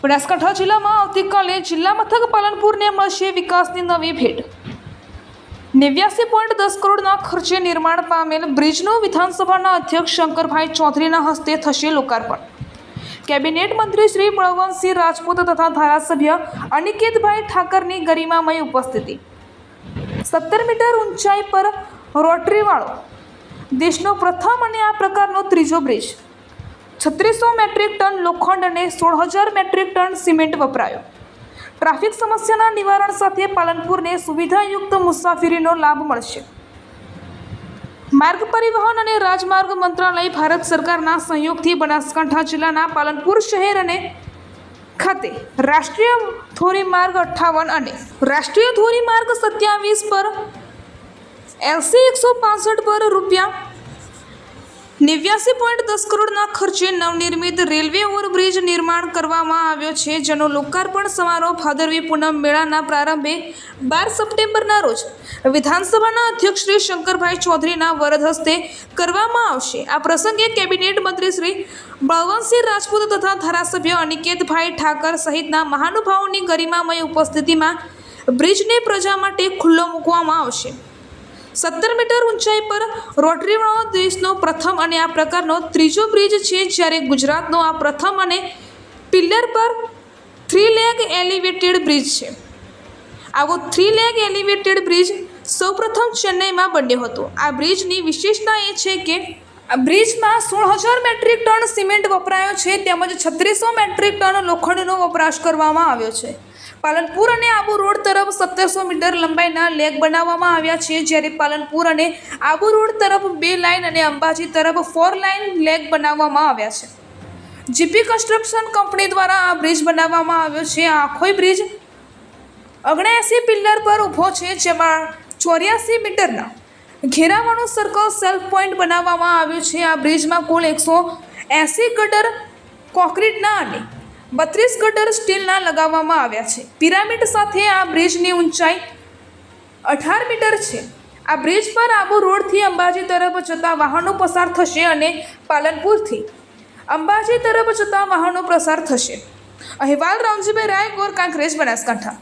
બનાસકાંઠા જિલ્લામાં આવતીકાલે જિલ્લા મથક પાલનપુરને મળશે વિકાસની નવી ભેટ. નેવ્યાસી પોઈન્ટ દસ કરોડના ખર્ચે નિર્માણ પામેલ બ્રિજનું વિધાનસભાના અધ્યક્ષ શંકરભાઈ ચૌધરીના હસ્તે થશે લોકાર્પણ. કેબિનેટ મંત્રી શ્રી બળવંતસિંહ રાજપૂત તથા ધારાસભ્ય અનિકેતભાઈ ઠાકરની ગરિમામય ઉપસ્થિતિ. સત્તર મીટર ઊંચાઈ પર રોટરીવાળો. દેશનો પ્રથમ અને આ પ્રકારનો ત્રીજો બ્રિજ. છત્રીસો મેટ્રિક ટન લોખંડ અને સોળ હજાર મેટ્રિક ટન સિમેન્ટ વપરાયો. ટ્રાફિક સમસ્યાના નિવારણ સાથે પાલનપુરને સુવિધાયુક્ત મુસાફરીનો લાભ મળશે. માર્ગ પરિવહન અને રાજમાર્ગ મંત્રાલય ભારત સરકારના સહયોગથી બનાસકાંઠા જિલ્લાના પાલનપુર શહેર અને ખાતે રાષ્ટ્રીય ધોરીમાર્ગ અઠ્ઠાવન અને રાષ્ટ્રીય ધોરીમાર્ગ સત્યાવીસ પર એલસી એકસો પાસઠ પર રૂપિયા નેવ્યાસી પોઈન્ટ દસ કરોડના ખર્ચે નવનિર્મિત રેલવે ઓવરબ્રિજ નિર્માણ કરવામાં આવ્યો છે, જેનો લોકાર્પણ સમારોહ ભાદરવી પૂનમ મેળાના પ્રારંભે બાર સપ્ટેમ્બરના રોજ વિધાનસભાના અધ્યક્ષ શ્રી શંકરભાઈ ચૌધરીના વરદ હસ્તે કરવામાં આવશે. આ પ્રસંગે કેબિનેટ મંત્રી શ્રી બળવંતસિંહ રાજપૂત તથા ધારાસભ્ય અનિકેતભાઈ ઠાકર સહિતના મહાનુભાવોની ગરિમામય ઉપસ્થિતિમાં બ્રિજને પ્રજા માટે ખુલ્લો મૂકવામાં આવશે. સત્તર મીટર ઊંચાઈ પર રોટરીવાળો દેશનો પ્રથમ અને આ પ્રકારનો ત્રીજો બ્રિજ છે જ્યારે ગુજરાતનો આ પ્રથમ અને પિલ્લર પર થ્રી લેગ એલિવેટેડ બ્રિજ છે. આવો થ્રી લેગ એલિવેટેડ બ્રિજ સૌપ્રથમ ચેન્નઈમાં બન્યો હતો. આ બ્રિજની વિશેષતા એ છે કે બ્રિજમાં સોળ હજાર મેટ્રિક ટન સિમેન્ટ વપરાયો છે, તેમજ છત્રીસો મેટ્રિક ટન લોખંડનો વપરાશ કરવામાં આવ્યો છે. પાલનપુર અને આબુ રોડ તરફ સત્તરસો મીટર લંબાઈના લેગ બનાવવામાં આવ્યા છે, જ્યારે પાલનપુર અને આબુ રોડ તરફ બે લાઇન અને અંબાજી તરફ ફોર લાઇન લેગ બનાવવામાં આવ્યા છે. જીપી કન્સ્ટ્રક્શન કંપની દ્વારા આ બ્રિજ બનાવવામાં આવ્યો છે, આ આખોય બ્રિજ ઓગણએંસી પિલ્લર પર ઊભો છે, જેમાં ચોર્યાસી મીટરના ઘેરાવાળું સર્કલ સેલ્ફ પોઈન્ટ બનાવવામાં આવ્યું છે. આ બ્રિજમાં કુલ એકસો એંસી ગટર કોન્ક્રીટના અને બત્રીસ ગટર સ્ટીલના લગાવવામાં આવ્યા છે. પિરામિડ સાથે આ બ્રિજની ઊંચાઈ અઢાર મીટર છે. આ બ્રિજ પર આબુ રોડથી અંબાજી તરફ જતા વાહનો પસાર થશે અને પાલનપુરથી અંબાજી તરફ જતા વાહનો પસાર થશે. અહેવાલ રામજીભાઈ રાય ગોર કાંકરેજ, બનાસકાંઠા.